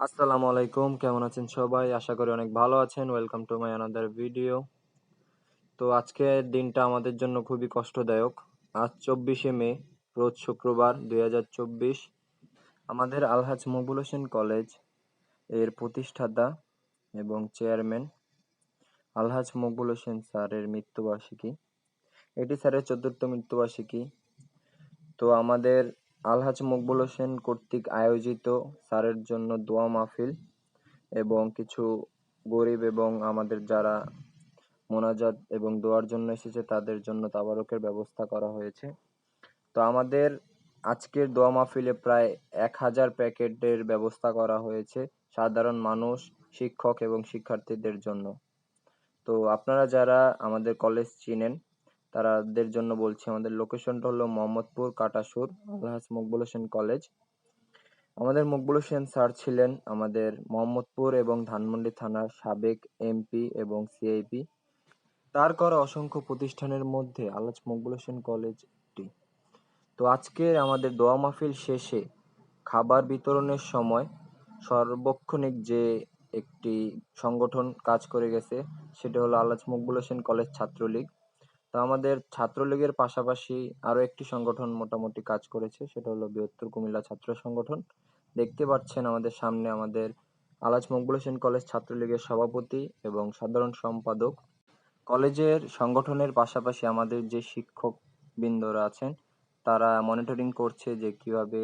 আসসালামু আলাইকুম, কেমন আছেন সবাই? আশা করি অনেক ভালো আছেন। Welcome to my another video তো আজকে দিনটা আমাদের জন্য খুবই কষ্টদায়ক। আজ চব্বিশে মে, রোজ শুক্রবার দুই হাজার চব্বিশ। আমাদের আলহাজ মকবুল হোসেন কলেজের প্রতিষ্ঠাতা এবং চেয়ারম্যান আলহাজ মকবুল হোসেন স্যারের মৃত্যুবার্ষিকী। এটি স্যারের চতুর্থ মৃত্যুবার্ষিকী। তো আমাদের আলহাজ মকবুল হোসেন কর্তৃক আয়োজিত স্যারের জন্য দোয়া মাহফিল এবং কিছু গরিব এবং আমাদের যারা মোনাজাত এবং দোয়ার জন্য এসেছে তাদের জন্য তাবারকের ব্যবস্থা করা হয়েছে। তো আমাদের আজকের দোয়া মাহফিলে প্রায় এক হাজার প্যাকেটের ব্যবস্থা করা হয়েছে সাধারণ মানুষ, শিক্ষক এবং শিক্ষার্থীদের জন্য। তো আপনারা যারা আমাদের কলেজ চিনেন তারাদের জন্য বলছি, আমাদের লোকেশনটা হলো মোহাম্মদপুর কাটাসুর আলহাজ মকবুল হোসেন কলেজ আমাদের মকবুল হোসেন স্যার ছিলেন আমাদের মোহাম্মদপুর এবং ধানমন্ডি থানার সাবেক এমপি এবং সিআইপি তার করা অসংখ্য প্রতিষ্ঠানের মধ্যে আলহাজ মকবুল হোসেন কলেজ একটি। তো আজকের আমাদের দোয়া মাহফিল শেষে খাবার বিতরণের সময় সর্বক্ষণিক যে একটি সংগঠন কাজ করে গেছে, সেটা হলো আলহাজ মকবুল হোসেন কলেজ ছাত্রলীগ। আমাদের ছাত্রলীগের পাশাপাশি আরও একটি সংগঠন মোটামুটি কাজ করেছে, সেটা হলো বৃহত্তর কুমিল্লা ছাত্র সংগঠন। দেখতে পাচ্ছেন আমাদের সামনে আমাদের আলাজ মকবুল হোসেন কলেজ ছাত্রলীগের সভাপতি এবং সাধারণ সম্পাদক। কলেজের সংগঠনের পাশাপাশি আমাদের যে শিক্ষক বৃন্দরা আছেন, তারা মনিটরিং করছে যে কীভাবে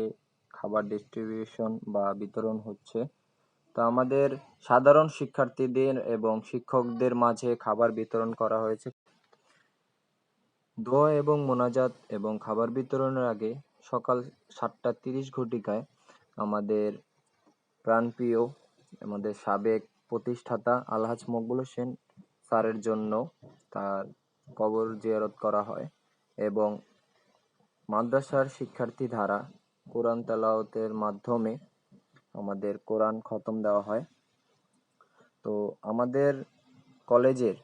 খাবার ডিস্ট্রিবিউশন বা বিতরণ হচ্ছে। তো আমাদের সাধারণ শিক্ষার্থীদের এবং শিক্ষকদের মাঝে খাবার বিতরণ করা হয়েছে। দোয়া এবং মোনাজাত এবং খাবার বিতরণের আগে সকাল সাতটা তিরিশ ঘটিকায় আমাদের প্রাণপ্রিয়, আমাদের সাবেক প্রতিষ্ঠাতা আলহাজ মকবুল হোসেন স্যারের জন্য তার কবর জিয়ারত করা হয় এবং মাদ্রাসার শিক্ষার্থী ধারা কোরআন তেলাওয়াতের মাধ্যমে আমাদের কোরআন খতম দেওয়া হয়। তো আমাদের কলেজের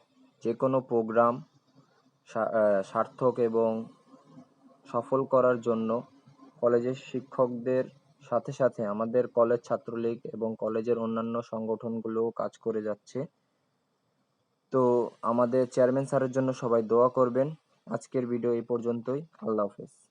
যে কোনো প্রোগ্রাম সার্থক এবং সফল করার জন্য কলেজের শিক্ষকদের সাথে সাথে আমাদের কলেজ ছাত্রলীগ এবং কলেজের অন্যান্য সংগঠনগুলোও কাজ করে যাচ্ছে। তো আমাদের চেয়ারম্যান স্যারের জন্য সবাই দোয়া করবেন। আজকের ভিডিও এই পর্যন্তই। আল্লাহ হাফেজ।